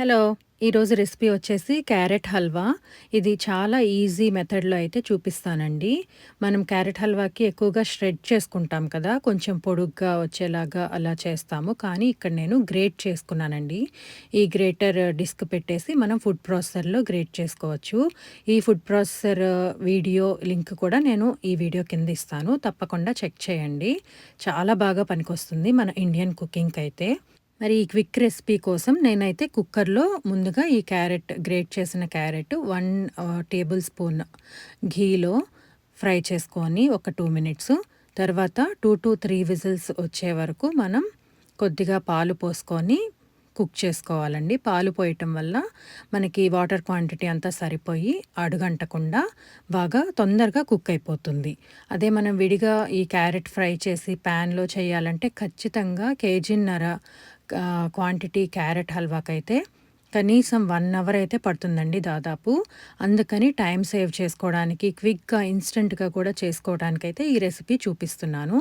Hello ఈరోజు recipe వచ్చేసి carrot halwa. ఇది చాలా ఈజీ మెథడ్లో అయితే చూపిస్తానండి. మనం క్యారెట్ హల్వాకి ఎక్కువగా ష్రెడ్ చేసుకుంటాం కదా కొంచెం పొడుగ్గా వచ్చేలాగా అలా చేస్తాము. కానీ ఇక్కడ నేను గ్రేట్ చేసుకున్నానండి. ఈ గ్రేటర్ డిస్క్ పెట్టేసి మనం ఫుడ్ ప్రాసెసర్లో గ్రేట్ చేసుకోవచ్చు. ఈ ఫుడ్ ప్రాసెసర్ వీడియో లింక్ కూడా నేను ఈ వీడియో కింద ఇస్తాను. తప్పకుండా చెక్ చేయండి. చాలా బాగా పనికొస్తుంది మన ఇండియన్ కుకింగ్కి అయితే. మరి ఈ క్విక్ రెసిపీ కోసం నేనైతే కుక్కర్లో ముందుగా ఈ క్యారెట్ గ్రేట్ చేసిన క్యారెట్ వన్ టేబుల్ స్పూన్ ఘీలో ఫ్రై చేసుకొని ఒక టూ మినిట్స్ తర్వాత టూ టు త్రీ విజిల్స్ వచ్చే వరకు మనం కొద్దిగా పాలు పోసుకొని కుక్ చేసుకోవాలండి. పాలు పోయటం వల్ల మనకి వాటర్ క్వాంటిటీ అంతా సరిపోయి అడుగంటకుండా బాగా తొందరగా కుక్ అయిపోతుంది. అదే మనం విడిగా ఈ క్యారెట్ ఫ్రై చేసి ప్యాన్లో చేయాలంటే ఖచ్చితంగా కేజీన్నర క్వాంటిటీ క్యారెట్ హల్వాకైతే కనీసం వన్ అవర్ అయితే పడుతుందండి దాదాపు. అందుకని టైం సేవ్ చేసుకోవడానికి క్విక్గా ఇన్స్టెంట్గా కూడా చేసుకోవడానికి అయితే ఈ రెసిపీ చూపిస్తున్నాను.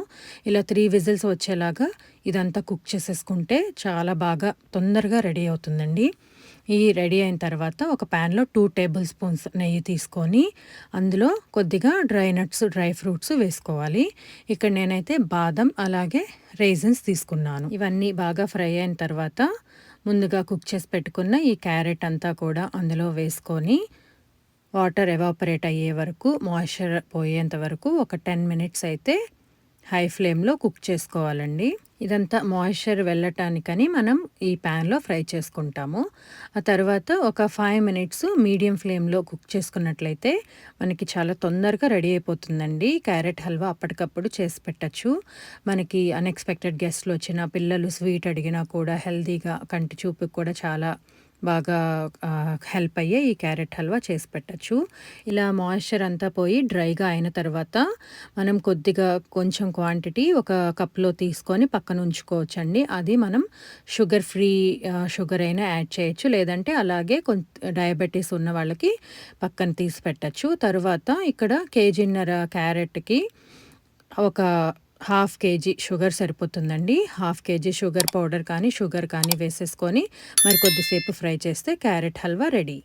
ఇలా త్రీ విజిల్స్ వచ్చేలాగా ఇదంతా కుక్ చేసేసుకుంటే చాలా బాగా తొందరగా రెడీ అవుతుందండి. ఈ రెడీ అయిన తర్వాత ఒక ప్యాన్లో టూ టేబుల్ స్పూన్స్ నెయ్యి తీసుకొని అందులో కొద్దిగా డ్రై నట్స్ డ్రై ఫ్రూట్స్ వేసుకోవాలి. ఇక్కడ నేనైతే బాదం అలాగే రైజన్స్ తీసుకున్నాను. ఇవన్నీ బాగా ఫ్రై అయిన తర్వాత ముందుగా కుక్ చేసి పెట్టుకున్న ఈ క్యారెట్ అంతా కూడా అందులో వేసుకొని వాటర్ ఎవాపరేట్ అయ్యే వరకు మాయిశ్చర్ పోయేంత వరకు ఒక టెన్ మినిట్స్ అయితే హై ఫ్లేమ్లో కుక్ చేసుకోవాలండి. ఇదంతా మాయిశ్చర్ వెళ్ళటానికని మనం ఈ ప్యాన్లో ఫ్రై చేసుకుంటాము. ఆ తర్వాత ఒక ఫైవ్ మినిట్స్ మీడియం ఫ్లేమ్లో కుక్ చేసుకున్నట్లయితే మనకి చాలా తొందరగా రెడీ అయిపోతుందండి. క్యారెట్ హల్వా అప్పటికప్పుడు చేసి పెట్టచ్చు. మనకి అన్ఎక్స్పెక్టెడ్ గెస్ట్లు వచ్చిన పిల్లలు స్వీట్ అడిగినా కూడా హెల్తీగా కంటి చూపుకి కూడా చాలా బాగా హెల్ప్ అయ్యే ఈ క్యారెట్ హల్వా చేసి పెట్టచ్చు. ఇలా మాయిశ్చర్ అంతా పోయి డ్రైగా అయిన తర్వాత మనం కొద్దిగా కొంచెం క్వాంటిటీ ఒక కప్లో తీసుకొని పక్కన ఉంచుకోవచ్చండి. అది మనం షుగర్ ఫ్రీ షుగర్ అయినా యాడ్ చేయొచ్చు. లేదంటే అలాగే కొంత డయాబెటీస్ ఉన్న వాళ్ళకి పక్కన తీసి పెట్టచ్చు. తర్వాత ఇక్కడ కేజీన్నర క్యారెట్కి ఒక హాఫ్ కేజీ షుగర్ సరిపోతుందండి. హాఫ్ కేజీ షుగర్ పౌడర్ కానీ షుగర్ కానీ వేసేసుకొని మరి కొద్దిసేపు ఫ్రై చేస్తే క్యారెట్ హల్వా రెడీ.